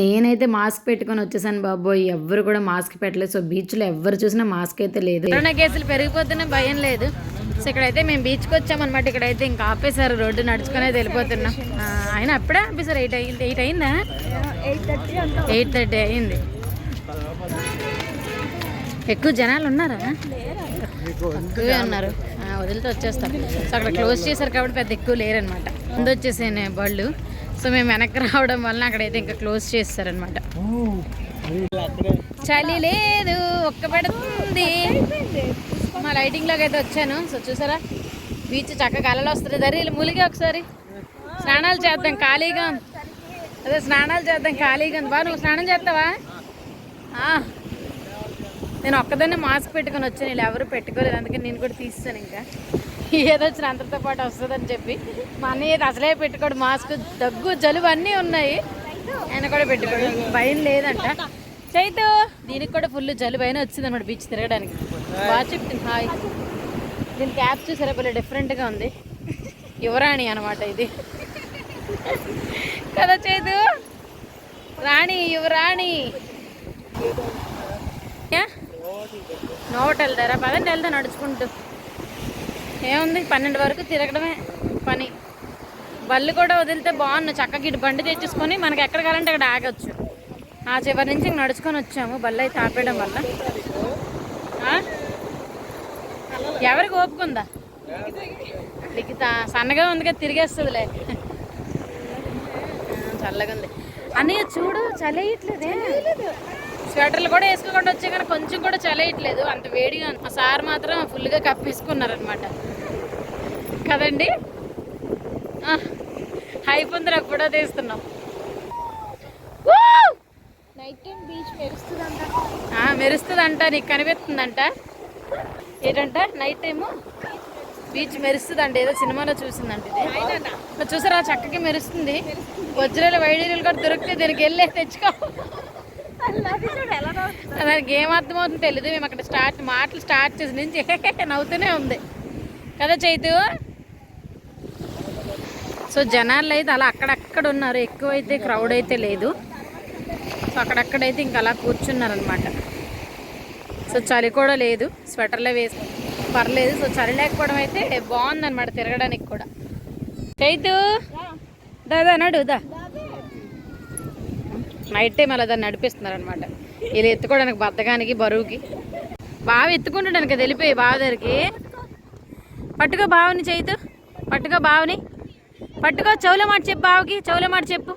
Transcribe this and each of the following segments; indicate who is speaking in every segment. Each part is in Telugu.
Speaker 1: నేనైతే మాస్క్ పెట్టుకొని వచ్చేసాను బాబోయ్. ఎవ్వరు కూడా మాస్క్ పెట్టలేదు. సో బీచ్లో ఎవరు చూసినా మాస్క్ అయితే లేదు. కరోనా కేసులు పెరిగిపోతున్నా భయం లేదు. సో ఇక్కడైతే మేము బీచ్కి వచ్చామన్నమాట. ఇక్కడైతే ఇంకా ఆపేశారు. రోడ్డు నడుచుకునే వెళ్ళిపోతున్నాం. ఆయన అప్పుడే ఆపేశారు. ఎయిట్ అయింది ఎయిట్ అయిందా?
Speaker 2: ఎయిట్ థర్టీ
Speaker 1: ఎయిట్ థర్టీ అయింది. ఎక్కువ జనాలు ఉన్నారా? ఎక్కువే ఉన్నారు. వదిలితే వచ్చేస్తారు సో అక్కడ క్లోజ్ చేశారు కాబట్టి పెద్ద ఎక్కువ లేరనమాట ముందు వచ్చేసాను బళ్ళు సో మేము వెనక్కి రావడం వలన అక్కడైతే ఇంకా క్లోజ్ చేస్తారనమాట చలి లేదు ఒక్క పడుతుంది మా లైటింగ్లోకి అయితే వచ్చాను. సో చూసారా? బీచ్ చక్కగా అలలు వస్తుంది దరి ములిగి ఒకసారి. స్నానాలు చేద్దాం ఖాళీగా ఉంది. అదే స్నానాలు చేద్దాం ఖాళీగా ఉంది. బా నువ్వు స్నానం చేస్తావా? ఆ. నేను ఒక్కదాన్నే మాస్క్ పెట్టుకొని వచ్చాను. వీళ్ళు ఎవరు పెట్టుకోలేదు. అందుకని నేను కూడా తీస్తాను ఇంకా. ఏదో వచ్చిన అందరితో పాటు వస్తుందని చెప్పి మా అన్నయ్య అసలే పెట్టుకోడు. మాస్క్ దగ్గు జలుబు అన్నీ ఉన్నాయి. ఆయన కూడా పెట్టుకోడు. భయం లేదంట. చైతు దీనికి కూడా ఫుల్ జలుబు అయినా వచ్చింది అనమాట బీచ్ తిరగడానికి. బాగా చెప్తుంది హాయ్. దీని క్యాప్ చూసారా? భలే డిఫరెంట్గా ఉంది. యువరాణి అనమాట ఇది. కదా చేదు రాణి యువరాణి. యా? నోట్ పదండి వెళ్తా నడుచుకుంటూ. ఏముంది? పన్నెండు వరకు తిరగడమే పని. బళ్ళు కూడా వదిలితే బాగున్నాయి. చక్కగా ఇటు బండి తెచ్చేసుకొని మనకి ఎక్కడ కావాలంటే అక్కడ ఆగొచ్చు. ఆ చివరి నుంచి నడుచుకొని వచ్చాము. బళ్ళు అయితే ఆపేయడం వల్ల. ఎవరికి ఓపుకుందా లిఖిత. సన్నగా ఉంది కదా తిరిగేస్తుందిలే చల్లగా ఉంది. అన్నయ్య చూడు చలేయట్లేదే. స్వెటర్లు కూడా వేసుకోకుండా వచ్చే కానీ కొంచెం కూడా చలేయట్లేదు. అంత వేడిగా మా సార్ మాత్రం ఫుల్గా కప్పేసుకున్నారనమాట కదండి? ఉందిరా ఫోటో తీస్తున్నాం!
Speaker 2: నైట్ టైం బీచ్ మెరుస్తుందంట.
Speaker 1: ఆ, మెరుస్తుందంట నీకు కనిపిస్తుందంట? ఏంటంట? నైట్ టైము బీచ్ మెరుస్తుందంట ఏదో సినిమాలో చూసిందంట ఇది. చూసారా చక్కగా మెరుస్తుంది. వజ్రాలు వైడీలు కూడా దొరికితే దీనికి వెళ్ళి తెచ్చుకో. దానికి ఏం అర్థమవుతుందో తెలియదు మేము అక్కడ స్టార్ట్ మాటలు స్టార్ట్ చేసి నుంచి నవ్వుతూనే ఉంది. కదా చైతు? సో జనాలు అయితే అలా అక్కడక్కడ ఉన్నారు. ఎక్కువైతే క్రౌడ్ అయితే లేదు. సో అక్కడక్కడైతే ఇంకా అలా కూర్చున్నారు అనమాట సో చలి కూడా లేదు. స్వెటర్లే వేసి పర్లేదు. సో చలి లేకపోవడం అయితే బాగుందన్నమాట తిరగడానికి కూడా. చైతు దాదా నడు దా. నైట్ టైం అలా దాన్ని నడిపిస్తున్నారు అనమాట ఇది ఎత్తుకోవడానికి బద్దగానికి బరువుకి. బాగా ఎత్తుకుంటున్నాను కదా వెళ్ళిపోయి బావ దగ్గరికి పట్టుకో బావుని చైతు. పట్టుకో బావుని. పట్టుకో చెవుల మాట చెప్పు బావుకి చెవుల మాట చెప్పు.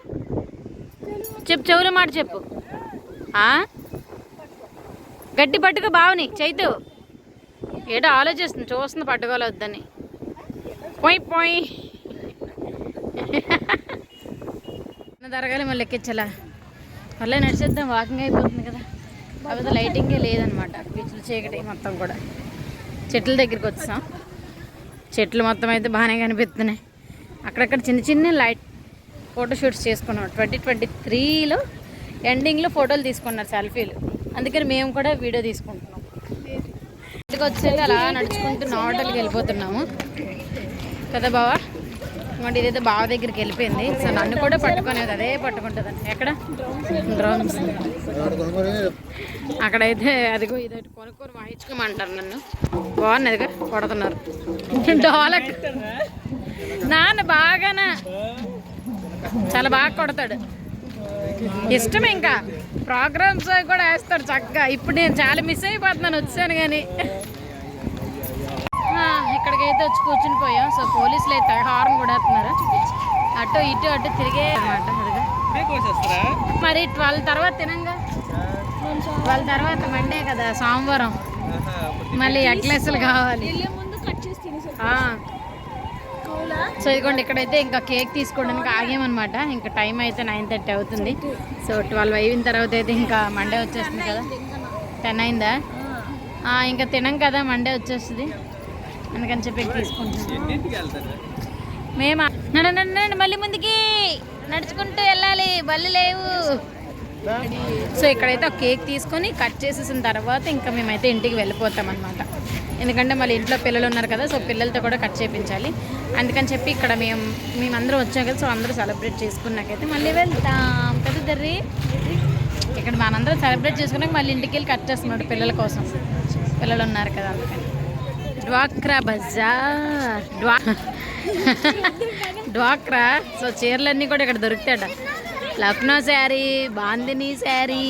Speaker 1: చెప్పు చెవుల మాట చెప్పు. గట్టి పట్టుకో బావుని చైతు. ఏటో ఆలోచిస్తుంది చూస్తుంది పట్టుకోలే వద్దని. పోయి పోయి. దరగాలి మళ్ళీ ఎక్కించాలా? మళ్ళీ నడిచేద్దాం వాకింగ్ అయిపోతుంది కదా. కాకపోతే లైటింగే లేదనమాట బీచ్లు చీకటి మొత్తం కూడా. చెట్ల దగ్గరికి వచ్చాం. చెట్లు మొత్తం అయితే బాగానే కనిపిస్తున్నాయి. అక్కడక్కడ చిన్న చిన్న లైట్ ఫోటో షూట్స్ చేసుకున్నాం. ట్వంటీ ట్వంటీ త్రీలో ఎండింగ్లో ఫోటోలు తీసుకున్నారు సెల్ఫీలు. అందుకని మేము కూడా వీడియో తీసుకుంటున్నాం. ఇంటికి వచ్చేది అలా నడుచుకుంటూ హోటల్కి వెళ్ళిపోతున్నాము. కదా బావా? ఇంకోటి ఇదైతే బావ దగ్గరికి వెళ్ళిపోయింది. సో నన్ను కూడా పట్టుకునేది అదే పట్టుకుంటుంది ఎక్కడ? డ్రోన్స్. అక్కడైతే అదిగో ఇది కొనుక్కొని వాయించుకోమంటారు నన్ను. బాగున్నదిగా కొడుతున్నారు. డోలక్. నాన్న బాగానా? చాలా బాగా కొడతాడు. ఇష్టం ఇంకా. ప్రోగ్రామ్స్ కూడా వేస్తాడు చక్కగా. ఇప్పుడు నేను చాలా మిస్ అయిపోతున్నాను వచ్చాను కానీ ఇక్కడికైతే వచ్చి కూర్చుని పోయాం. సో పోలీసులు అయితే హార్న్ కూడా వేస్తున్నారు. అటు ఇటు అటు తిరిగే అనమాట మరి ట్వెల్వ్ తర్వాత తినంగా? ట్వెల్వ్ తర్వాత మండే కదా సోమవారం. మళ్ళీ ఎట్లెస్లు కావాలి
Speaker 2: వెళ్ళే ముందు కట్ చేసి తినేసారు
Speaker 1: ఆ,
Speaker 2: అవునా
Speaker 1: సో ఇదిగోండి ఇక్కడైతే ఇంకా కేక్ తీసుకోవడానికి ఆగామన్నమాట. ఇంకా టైం అయితే నైన్ థర్టీ అవుతుంది. సో ట్వెల్వ్ అయిన తర్వాత అయితే ఇంకా మండే వచ్చేస్తుంది కదా. టెన్ అయిందా? ఇంకా తినం కదా మండే వచ్చేస్తుంది. అందుకని చెప్పి తీసుకుంటున్నాం మేము నడ మళ్ళీ ముందుకి నడుచుకుంటూ వెళ్ళాలి. బళ్ళు లేవు. సో ఇక్కడైతే ఒక కేక్ తీసుకొని కట్ చేసేసిన తర్వాత ఇంకా మేమైతే ఇంటికి వెళ్ళిపోతాం అనమాట ఎందుకంటే మళ్ళీ ఇంట్లో పిల్లలు ఉన్నారు కదా సో పిల్లలతో కూడా కట్ చేయించాలి అందుకని చెప్పి ఇక్కడ మేము మేమందరం వచ్చాం కదా సో అందరూ సెలబ్రేట్ చేసుకున్నాకైతే మళ్ళీ వెళ్తాం. కదా దర్రి. ఇక్కడ మనందరం సెలబ్రేట్ చేసుకున్నాక మళ్ళీ ఇంటికి వెళ్ళి కట్ చేస్తున్నాడు పిల్లల కోసం. పిల్లలు ఉన్నారు కదా అందుకని. డ్వాక్రా బజార్. డ్వా డ్వాక్రా. సో చీరలన్నీ కూడా ఇక్కడ దొరుకుతాయట. లక్నో శారీ బాందిని శారీ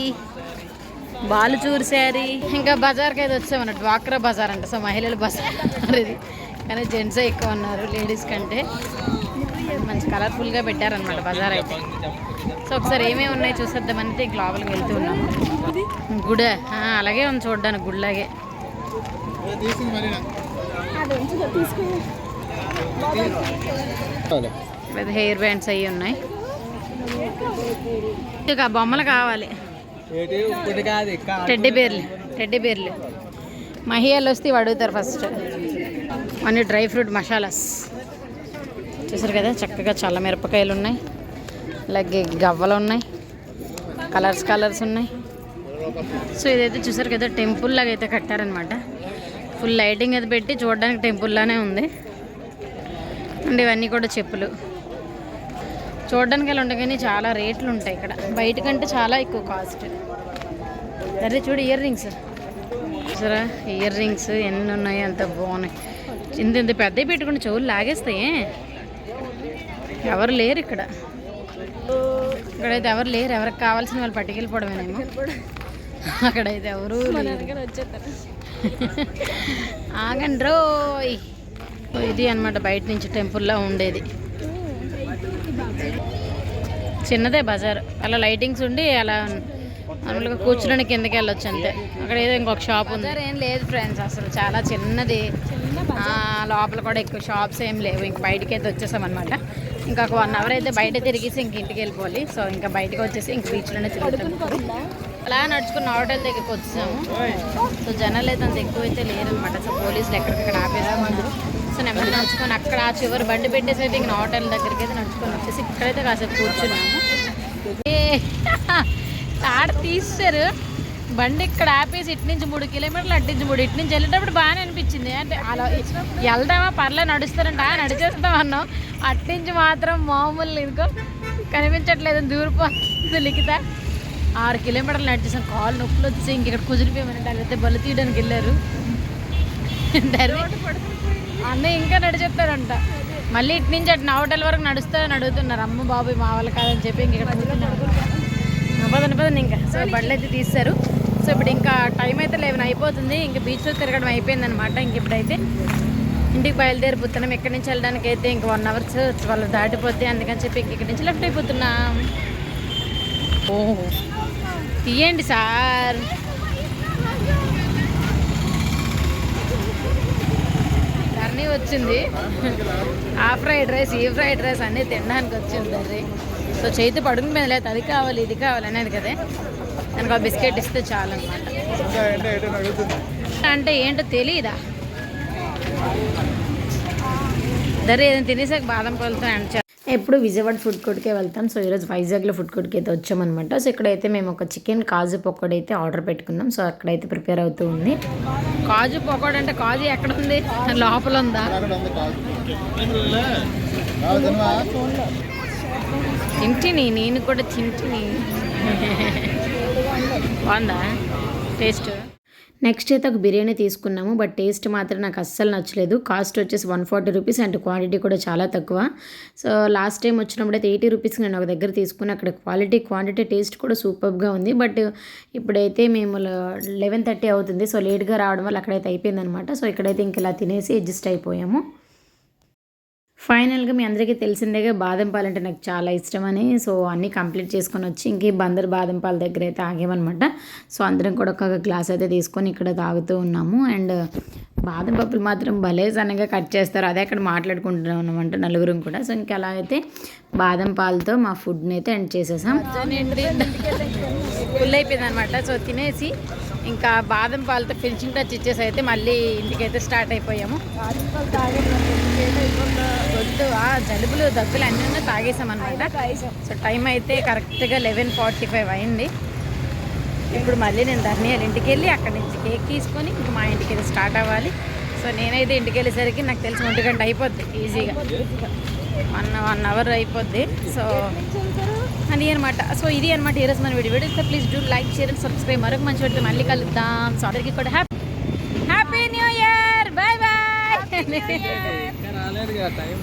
Speaker 1: బాలుచూరు శారీ. ఇంకా బజార్కి అయితే వచ్చామన్న డ్వాక్రా బజార్ అంట. సో మహిళల బజార్ ఇది. కానీ జెంట్సే ఎక్కువ ఉన్నారు లేడీస్ కంటే. మంచి కలర్ఫుల్గా పెట్టారనమాట బజార్ అయితే. సో ఒకసారి ఏమేమి ఉన్నాయి చూసేద్దామంటే ఇంక లోపలికి వెళ్తూ ఉన్నాము. గుడే అలాగే ఉంది చూడడానికి గుడిలాగే హెయిర్ బ్యాండ్స్ అవి ఉన్నాయి. ఇక బొమ్మలు కావాలి. టెడ్డీ బేర్లు టెడ్డీ బేర్లు. మహిళలు వస్తే ఇవి అడుగుతారు ఫస్ట్ అన్ని డ్రై ఫ్రూట్ మసాలాస్. చూసారు కదా చక్కగా చల్ల మిరపకాయలు ఉన్నాయి. అలాగే గవ్వలు ఉన్నాయి. కలర్స్ కలర్స్ ఉన్నాయి. సో ఇదైతే చూసారు కదా టెంపుల్ లాగా అయితే కట్టారనమాట ఫుల్ లైటింగ్ అది పెట్టి చూడడానికి టెంపుల్ లానే ఉంది. అండ్ ఇవన్నీ కూడా చెప్పులు. చూడడానికి అలా ఉంటాయి కానీ చాలా రేట్లు ఉంటాయి ఇక్కడ. బయట కంటే చాలా ఎక్కువ కాస్ట్. అరే చూడు ఇయర్ రింగ్స్. సరే ఇయర్ రింగ్స్ ఎన్ని ఉన్నాయి అంత బాగున్నాయి. ఇంత ఇంత పెద్దవి పెట్టుకుని చెవులు లాగేస్తాయే. ఎవరు లేరు ఇక్కడ. ఇక్కడైతే ఎవరు లేరు. ఎవరికి కావాల్సిన వాళ్ళు పట్టుకెళ్ళిపోవడమేనేమో. అక్కడైతే ఎవరు ఆగండి రోయ్ ఇది అన్నమాట బయట నుంచి టెంపుల్లో ఉండేది. చిన్నదే బజార్. అలా లైటింగ్స్ ఉండి అలా మామూలుగా కూర్చుని కిందకి వెళ్ళొచ్చు అంతే. అక్కడ ఏదో ఇంకొక షాప్ ఉంది. ఏం లేదు ఫ్రెండ్స్ అసలు చాలా చిన్నది. ఆ, లోపల కూడా ఎక్కువ షాప్స్ ఏం లేవు. ఇంక బయటికి అయితే వచ్చేసాం అనమాట ఇంకా ఒక వన్ అవర్ అయితే బయట తిరిగేసి ఇంక ఇంటికి వెళ్ళిపోవాలి. సో ఇంకా బయటకు వచ్చేసి ఇంక బీచ్లోనే తిరుగుతాం. అలా నడుచుకున్న హోటల్ దగ్గరికి వచ్చాము. సో జనాలు అయితే అంత ఎక్కువ అయితే లేరనమాట సో పోలీసులు ఎక్కడికక్కడ ఆపేసుకున్నారు సో నెమ్మది నడుచుకొని అక్కడ ఆ చివరి బండి పెట్టేసి అయితే ఇంక హోటల్ దగ్గరికి అయితే నడుచుకొని వచ్చేసి ఇక్కడైతే కాసేపు కూర్చున్నాము. ఏ తాడ తీస్తారు బండి ఇక్కడ ఆపేసి ఇటు నుంచి మూడు కిలోమీటర్లు అటు నుంచి మూడు ఇటు నుంచి వెళ్ళేటప్పుడు బాగానే అనిపించింది. అంటే అలా వెళ్దామా పర్లే నడుస్తారంట నడిచేస్తాం అన్నాం. అటు నుంచి మాత్రం మామూలు ఇదిగో కనిపించట్లేదు. దూరిపోతుంది లిఖిత. ఆరు కిలోమీటర్లు నడిచేసాం. కాళ్ళు నొప్పులు వచ్చి ఇంక ఇక్కడ కుదిరిపోయామని అయితే బలు తీయడానికి వెళ్ళారు. అన్నయ్య ఇంకా నడిచేస్తాడంట మళ్ళీ ఇటు నుంచి అటు నవటల వరకు నడుస్తారని అడుగుతున్నారు. అమ్మ బాబు మా వాళ్ళు కాదని చెప్పి ఇంక ఇక్కడ పదండి పదండి ఇంకా. సో బండ్లు అయితే తీస్తారు సో ఇప్పుడు ఇంకా టైం అయితే లేవని అయిపోతుంది. ఇంకా బీచ్లో తిరగడం అయిపోయింది అనమాట ఇంక ఇప్పుడైతే ఇంటికి బయలుదేరిపోతున్నాం ఎక్కడి నుంచి వెళ్ళడానికి అయితే ఇంక వన్ అవర్స్ వాళ్ళు దాటిపోతే అందుకని చెప్పి ఇంక ఇక్కడి నుంచి లెఫ్ట్ అయిపోతున్నాం. ఓహో తీయండి సార్. అన్నీ వచ్చింది. ఆ ఫ్రైడ్ రైస్ ఈ ఫ్రైడ్ రైస్ అన్నీ తినడానికి వచ్చింది ధర్ని సో చేతి పడుకుని మీద లేదు అది కావాలి ఇది కావాలి అనేది కదే. దానికి ఒక బిస్కెట్ ఇస్తే చాలు
Speaker 3: అంటే ఏంటో
Speaker 1: తెలియదా ధర ఏదైనా తినేసాక బాదం పాలతో అండ్ ఎప్పుడు విజయవాడ ఫుడ్ కోర్ట్కే వెళ్తాం. సో ఈరోజు వైజాగ్లో ఫుడ్ కోర్ట్కి అయితే వచ్చామన్నమాట. సో ఇక్కడైతే మేము ఒక చికెన్ కాజు పకోడీ అయితే ఆర్డర్ పెట్టుకున్నాం. సో అక్కడైతే ప్రిపేర్ అవుతూ ఉంది. కాజు పకోడీ అంటే కాజు ఎక్కడ ఉంది లోపల ఉందా? తింటిని నేను కూడా తింటిని. బాగుందా? టేస్ట్? నెక్స్ట్ అయితే ఒక బిర్యానీ తీసుకున్నాము బట్ టేస్ట్ మాత్రం నాకు అస్సలు నచ్చలేదు. కాస్ట్ వచ్చేసి one forty rupees and quantity కూడా చాలా తక్కువ. సో లాస్ట్ టైం వచ్చినప్పుడు అయితే ఎయిటీ రూపీస్కి నేను ఒక దగ్గర తీసుకుని అక్కడ క్వాలిటీ క్వాంటిటీ టేస్ట్ కూడా సూపర్గా ఉంది. బట్ ఇప్పుడైతే మేము లెవెన్ థర్టీ అవుతుంది. సో లేట్గా రావడం వల్ల అక్కడైతే అయిపోయిందనమాట సో ఇక్కడైతే ఇంక ఇలా తినేసి అడ్జస్ట్ అయిపోయాము. ఫైనల్గా మీ అందరికీ తెలిసిందేగా బాదం పాలు అంటే నాకు చాలా ఇష్టమని. సో అన్నీ కంప్లీట్ చేసుకొని వచ్చి ఇంక బందర్ బాదం పాల దగ్గర అయితే ఆగామన్నమాట. సో అందరం కూడా ఒక గ్లాస్ అయితే తీసుకొని ఇక్కడ తాగుతూ ఉన్నాము. అండ్ బాదం పప్పులు మాత్రం భలే సన్నగా కట్ చేస్తారు. అదే అక్కడ మాట్లాడుకుంటున్నాం అనమాట నలుగురం కూడా. సో ఇంకా అలా అయితే బాదం పాలతో మా ఫుడ్ని అయితే ఎండ్ చేసేసాం. ఫుల్ అయిపోయింది అనమాట సో తినేసి ఇంకా బాదం పాలతో ఫినిషింగ్ టచ్ ఇచ్చేసి అయితే మళ్ళీ ఇంటికైతే స్టార్ట్ అయిపోయాము. వద్దు ఆ జలుబులు దగ్గులు అన్నీ తాగేసాం. అనమాట సో టైం అయితే కరెక్ట్గా లెవెన్ ఫార్టీ ఫైవ్ అయింది. ఇప్పుడు మళ్ళీ నేను ధర్నియాల ఇంటికి వెళ్ళి అక్కడి నుంచి కేక్ తీసుకొని ఇంక మా ఇంటికి వెళ్ళి స్టార్ట్ అవ్వాలి. సో నేనైతే ఇంటికి వెళ్ళేసరికి నాకు తెలిసి ఒంటి గంట అయిపోద్ది ఈజీగా. వన్ వన్ అవర్ అయిపోద్ది. సో అది అనమాట సో ఇది అనమాట ఈరోజు మన video. Video please do like share and subscribe మరొక మంచి వీడితో మళ్ళీ కలుద్దాం. సో అందరికీ కూడా happy happy new year bye bye
Speaker 3: రాలేదు టైం